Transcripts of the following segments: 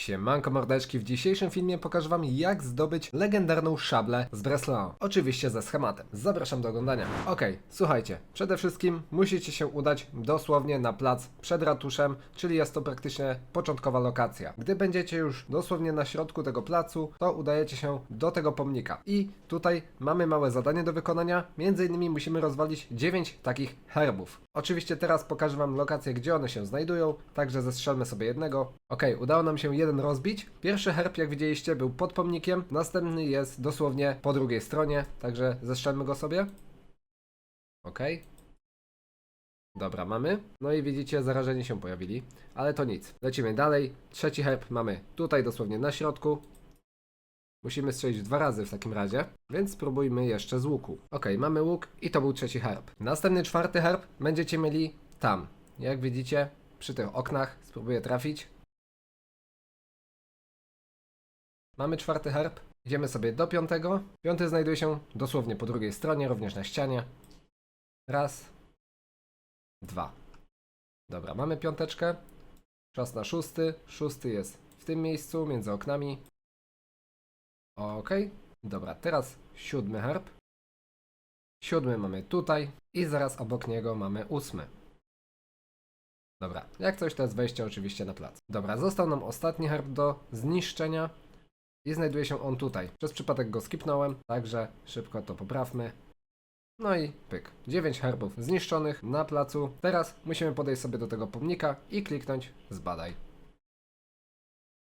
Siemanko mordeczki, w dzisiejszym filmie pokażę wam jak zdobyć legendarną szablę z Breslau. Oczywiście ze schematem. Zapraszam do oglądania. Okej, słuchajcie, przede wszystkim musicie się udać dosłownie na plac przed ratuszem, czyli jest to praktycznie początkowa lokacja. Gdy będziecie już dosłownie na środku tego placu, to udajecie się do tego pomnika. I tutaj mamy małe zadanie do wykonania, między innymi musimy rozwalić 9 takich herbów. Oczywiście teraz pokażę wam lokację, gdzie one się znajdują, także zestrzelmy sobie jednego. Ok, udało nam się jeden rozbić. Pierwszy herb, jak widzieliście, był pod pomnikiem, następny jest dosłownie po drugiej stronie, także zestrzelmy go sobie. Ok. Dobra, mamy. No i widzicie, zarażeni się pojawili, ale to nic. Lecimy dalej. Trzeci herb mamy tutaj dosłownie na środku. Musimy strzelić dwa razy w takim razie, więc spróbujmy jeszcze z łuku. Ok, mamy łuk i to był trzeci herb. Następny czwarty herb będziecie mieli tam. Jak widzicie, przy tych oknach spróbuję trafić. Mamy czwarty herb. Idziemy sobie do piątego. Piąty znajduje się dosłownie po drugiej stronie, również na ścianie. Raz, dwa. Dobra, mamy piąteczkę. Czas na szósty. Szósty jest w tym miejscu, między oknami. Ok, dobra, teraz siódmy herb. Siódmy mamy tutaj i zaraz obok niego mamy ósmy. Dobra, jak coś to jest wejście oczywiście na plac. Dobra, został nam ostatni herb do zniszczenia i znajduje się on tutaj. Przez przypadek go skipnąłem, także szybko to poprawmy. No i pyk. 9 herbów zniszczonych na placu. Teraz musimy podejść sobie do tego pomnika i kliknąć zbadaj.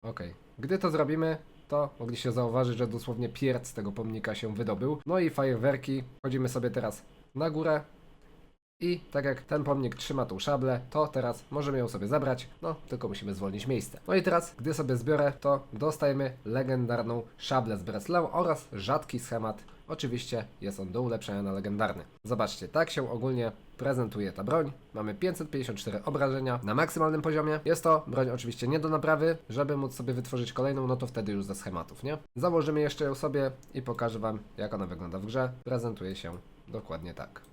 Ok. Gdy to zrobimy, to mogliście zauważyć, że dosłownie pierd z tego pomnika się wydobył. No i fajerwerki. Chodzimy sobie teraz na górę. I tak jak ten pomnik trzyma tą szablę, to teraz możemy ją sobie zabrać, no tylko musimy zwolnić miejsce. No i teraz, gdy sobie zbiorę, to dostajemy legendarną szablę z Breslau oraz rzadki schemat. Oczywiście jest on do ulepszenia na legendarny. Zobaczcie, tak się ogólnie prezentuje ta broń. Mamy 554 obrażenia na maksymalnym poziomie. Jest to broń oczywiście nie do naprawy. Żeby móc sobie wytworzyć kolejną, no to wtedy już ze schematów, nie? Założymy jeszcze ją sobie i pokażę Wam, jak ona wygląda w grze. Prezentuje się dokładnie tak.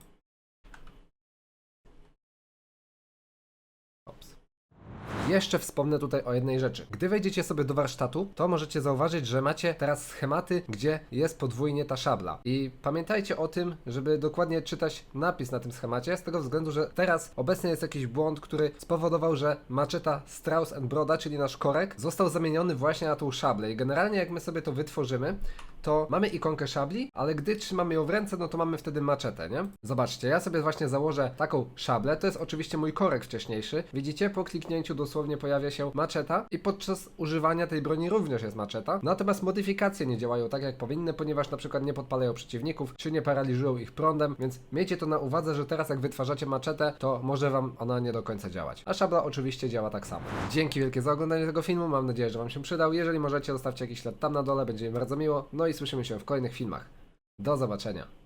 Jeszcze wspomnę tutaj o jednej rzeczy. Gdy wejdziecie sobie do warsztatu, to możecie zauważyć, że macie teraz schematy, gdzie jest podwójnie ta szabla. I pamiętajcie o tym, żeby dokładnie czytać napis na tym schemacie, z tego względu, że teraz obecnie jest jakiś błąd, który spowodował, że maczeta Strauss Broda, czyli nasz korek, został zamieniony właśnie na tą szablę. I generalnie jak my sobie to wytworzymy, to mamy ikonkę szabli, ale gdy trzymamy ją w ręce, no to mamy wtedy maczetę, nie? Zobaczcie, ja sobie właśnie założę taką szablę, to jest oczywiście mój korek wcześniejszy. Widzicie, po kliknięciu dosłownie pojawia się maczeta i podczas używania tej broni również jest maczeta. Natomiast modyfikacje nie działają tak jak powinny, ponieważ na przykład nie podpalają przeciwników, czy nie paraliżują ich prądem, więc miejcie to na uwadze, że teraz jak wytwarzacie maczetę, to może wam ona nie do końca działać. A szabla oczywiście działa tak samo. Dzięki wielkie za oglądanie tego filmu, mam nadzieję, że wam się przydał. Jeżeli możecie, zostawcie jakiś ślad tam na dole, będzie mi bardzo miło. No i słyszymy się w kolejnych filmach. Do zobaczenia.